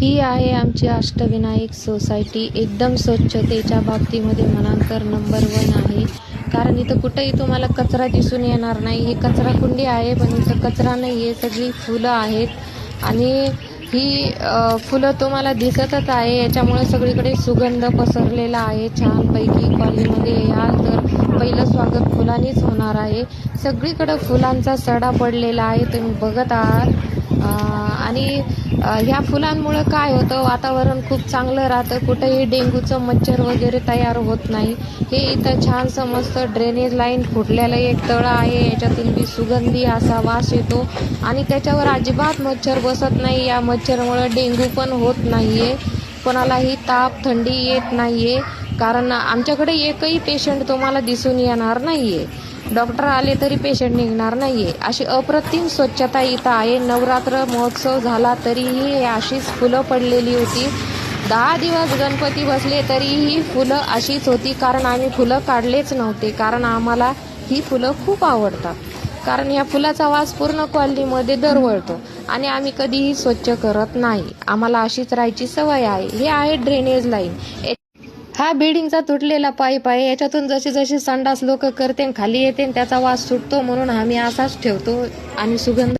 ही आहे आमची अष्टविनायक सोसायटी. एकदम स्वच्छतेच्या बाबतीमध्ये म्हणाल नंबर वन आहे. कारण इथं कुठंही तुम्हाला कचरा दिसून येणार नाही. ही कचरा कुंडी आहे पण इथं कचरा नाही आहे. सगळी फुलं आहेत. आणि ही फुलं तुम्हाला दिसतच आहे. याच्यामुळे सगळीकडे सुगंध पसरलेला आहे. छानपैकी कॉलनीमध्ये याल तर पहिलं स्वागत फुलांनीच होणार आहे. सगळीकडं फुलांचा सडा पडलेला आहे. तुम्ही बघत आहात. ह्या फुलांमुळं काय होतं वातावरण खूप चांगलं राहतं कुठेही डेंग्यूचं मच्छर वगैरे तयार होत नाही. हे इथं छान समजतं ड्रेनेज लाईन फुटलेलं एक तळं आहे याच्यातून बी सुगंधी असा वास येतो. आणि त्याच्यावर अजिबात मच्छर बसत नाही या मच्छरमुळं डेंग्यू पण होत नाही आहे कोणालाही ताप थंडी येत नाही आहे कारण आमच्याकडे एकही पेशंट तुम्हाला दिसून येणार नाहीये. डॉक्टर आले तरी पेशंट निघणार नाहीये. अशी अप्रतिम स्वच्छता इथं आहे. नवरात्र महोत्सव झाला तरीही अशीच फुलं पडलेली होती. दहा दिवस गणपती बसले तरीही फुलं अशीच होती. कारण आम्ही फुलं काढलेच नव्हते. कारण आम्हाला ही फुलं खूप आवडतात. कारण या फुलाचा वास पूर्ण कॉलनीमध्ये दरवळतो. आणि आम्ही कधीही स्वच्छ करत नाही. आम्हाला अशीच राहायची सवय आहे. हे आहे ड्रेनेज लाईन हा बिल्डिंगचा तुटलेला पाईप आहे. याच्यातून जशी जशी संडास लोक करते खाली येते त्याचा वास सुटतो म्हणून आम्ही असाच ठेवतो. आणि सुगंध